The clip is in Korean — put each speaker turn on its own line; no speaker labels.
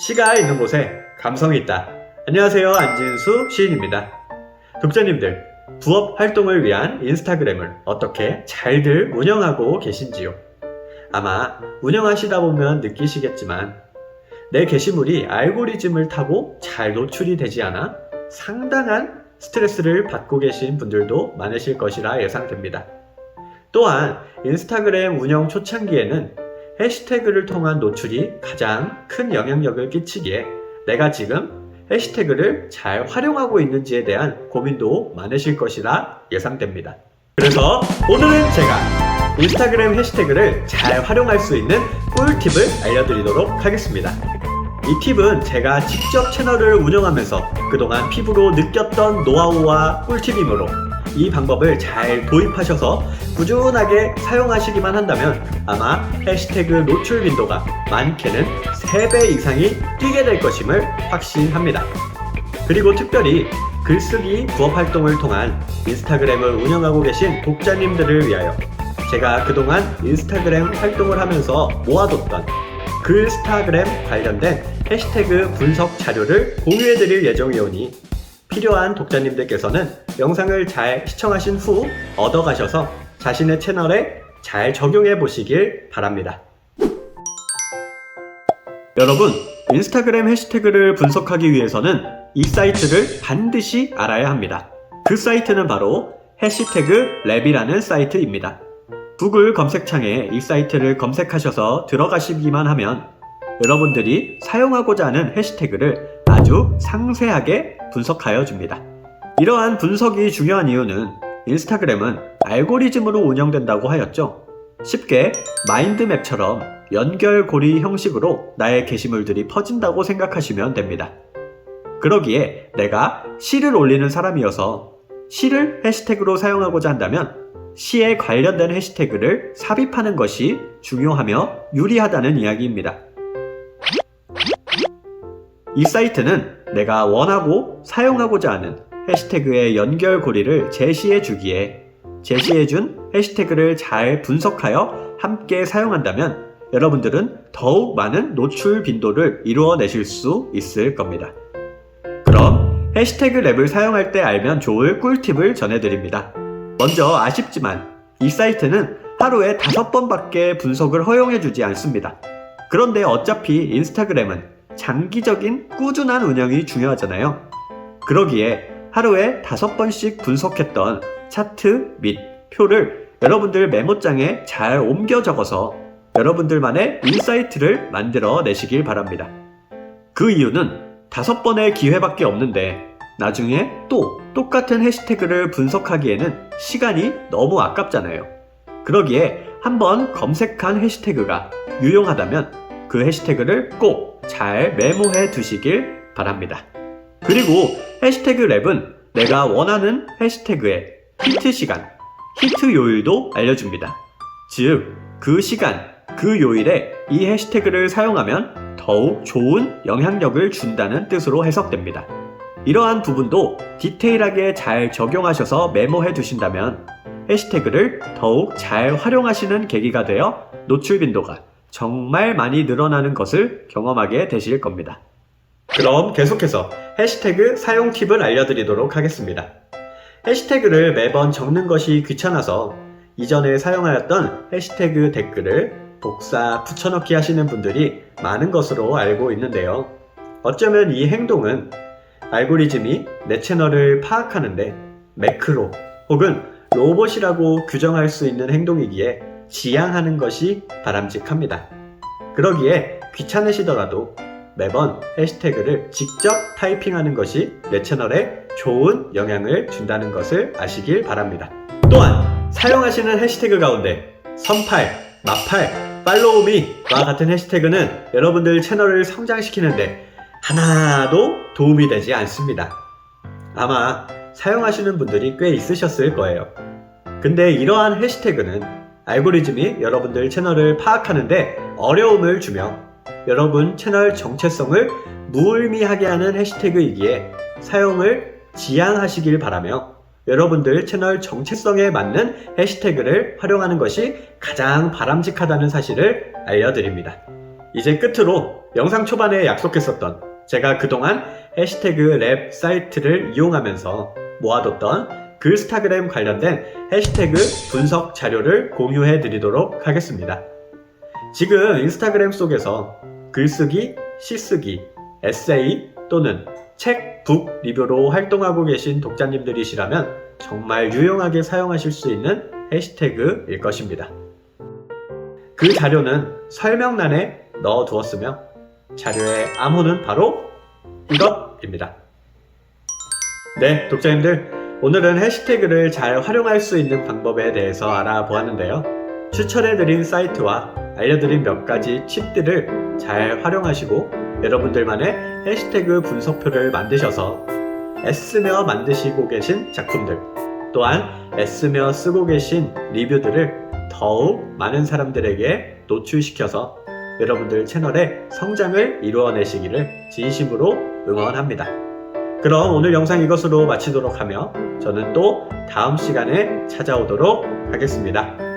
시가 있는 곳에 감성이 있다. 안녕하세요. 안진수 시인입니다. 독자님들, 부업 활동을 위한 인스타그램을 어떻게 잘들 운영하고 계신지요? 아마 운영하시다 보면 느끼시겠지만 내 게시물이 알고리즘을 타고 잘 노출이 되지 않아 상당한 스트레스를 받고 계신 분들도 많으실 것이라 예상됩니다. 또한 인스타그램 운영 초창기에는 해시태그를 통한 노출이 가장 큰 영향력을 끼치기에 내가 지금 해시태그를 잘 활용하고 있는지에 대한 고민도 많으실 것이라 예상됩니다. 그래서 오늘은 제가 인스타그램 해시태그를 잘 활용할 수 있는 꿀팁을 알려드리도록 하겠습니다. 이 팁은 제가 직접 채널을 운영하면서 그동안 피부로 느꼈던 노하우와 꿀팁이므로 이 방법을 잘 도입하셔서 꾸준하게 사용하시기만 한다면 아마 해시태그 노출 빈도가 많게는 3배 이상이 뛰게 될 것임을 확신합니다. 그리고 특별히 글쓰기 부업 활동을 통한 인스타그램을 운영하고 계신 독자님들을 위하여 제가 그동안 인스타그램 활동을 하면서 모아뒀던 글스타그램 관련된 해시태그 분석 자료를 공유해 드릴 예정이오니 필요한 독자님들께서는 영상을 잘 시청하신 후 얻어가셔서 자신의 채널에 잘 적용해 보시길 바랍니다. 여러분, 인스타그램 해시태그를 분석하기 위해서는 이 사이트를 반드시 알아야 합니다. 그 사이트는 바로 해시태그 랩이라는 사이트입니다. 구글 검색창에 이 사이트를 검색하셔서 들어가시기만 하면 여러분들이 사용하고자 하는 해시태그를 아주 상세하게 분석하여 줍니다. 이러한 분석이 중요한 이유는 인스타그램은 알고리즘으로 운영된다고 하였죠. 쉽게 마인드맵처럼 연결고리 형식으로 나의 게시물들이 퍼진다고 생각하시면 됩니다. 그러기에 내가 시를 올리는 사람이어서 시를 해시태그로 사용하고자 한다면 시에 관련된 해시태그를 삽입하는 것이 중요하며 유리하다는 이야기입니다. 이 사이트는 내가 원하고 사용하고자 하는 해시태그의 연결고리를 제시해 주기에 제시해 준 해시태그를 잘 분석하여 함께 사용한다면 여러분들은 더욱 많은 노출 빈도를 이루어내실 수 있을 겁니다. 그럼 해시태그 랩을 사용할 때 알면 좋을 꿀팁을 전해드립니다. 먼저 아쉽지만 이 사이트는 하루에 다섯 번밖에 분석을 허용해주지 않습니다. 그런데 어차피 인스타그램은 장기적인 꾸준한 운영이 중요하잖아요. 그러기에 하루에 다섯 번씩 분석했던 차트 및 표를 여러분들 메모장에 잘 옮겨 적어서 여러분들만의 인사이트를 만들어 내시길 바랍니다. 그 이유는 다섯 번의 기회밖에 없는데 나중에 또 똑같은 해시태그를 분석하기에는 시간이 너무 아깝잖아요. 그러기에 한번 검색한 해시태그가 유용하다면 그 해시태그를 꼭 잘 메모해 두시길 바랍니다. 그리고 해시태그 랩은 내가 원하는 해시태그의 히트 시간, 히트 요일도 알려줍니다. 즉, 그 시간, 그 요일에 이 해시태그를 사용하면 더욱 좋은 영향력을 준다는 뜻으로 해석됩니다. 이러한 부분도 디테일하게 잘 적용하셔서 메모해 두신다면 해시태그를 더욱 잘 활용하시는 계기가 되어 노출 빈도가 정말 많이 늘어나는 것을 경험하게 되실 겁니다. 그럼 계속해서 해시태그 사용 팁을 알려드리도록 하겠습니다. 해시태그를 매번 적는 것이 귀찮아서 이전에 사용하였던 해시태그 댓글을 복사, 붙여넣기 하시는 분들이 많은 것으로 알고 있는데요. 어쩌면 이 행동은 알고리즘이 내 채널을 파악하는데 매크로 혹은 로봇이라고 규정할 수 있는 행동이기에 지양하는 것이 바람직합니다. 그러기에 귀찮으시더라도 매번 해시태그를 직접 타이핑하는 것이 내 채널에 좋은 영향을 준다는 것을 아시길 바랍니다. 또한 사용하시는 해시태그 가운데 선팔, 마팔, 팔로우미와 같은 해시태그는 여러분들 채널을 성장시키는데 하나도 도움이 되지 않습니다. 아마 사용하시는 분들이 꽤 있으셨을 거예요. 근데 이러한 해시태그는 알고리즘이 여러분들 채널을 파악하는데 어려움을 주며 여러분 채널 정체성을 무의미하게 하는 해시태그이기에 사용을 지양하시길 바라며 여러분들 채널 정체성에 맞는 해시태그를 활용하는 것이 가장 바람직하다는 사실을 알려드립니다. 이제 끝으로 영상 초반에 약속했었던 제가 그동안 해시태그 랩 사이트를 이용하면서 모아뒀던 글스타그램 관련된 해시태그 분석 자료를 공유해 드리도록 하겠습니다. 지금 인스타그램 속에서 글쓰기, 시쓰기, 에세이 또는 책, 북 리뷰로 활동하고 계신 독자님들이시라면 정말 유용하게 사용하실 수 있는 해시태그일 것입니다. 그 자료는 설명란에 넣어 두었으며 자료의 암호는 바로 이것입니다. 네, 독자님들. 오늘은 해시태그를 잘 활용할 수 있는 방법에 대해서 알아보았는데요. 추천해드린 사이트와 알려드린 몇 가지 팁들을 잘 활용하시고 여러분들만의 해시태그 분석표를 만드셔서 애쓰며 만드시고 계신 작품들 또한 애쓰며 쓰고 계신 리뷰들을 더욱 많은 사람들에게 노출시켜서 여러분들 채널의 성장을 이루어내시기를 진심으로 응원합니다. 그럼 오늘 영상 이것으로 마치도록 하며 저는 또 다음 시간에 찾아오도록 하겠습니다.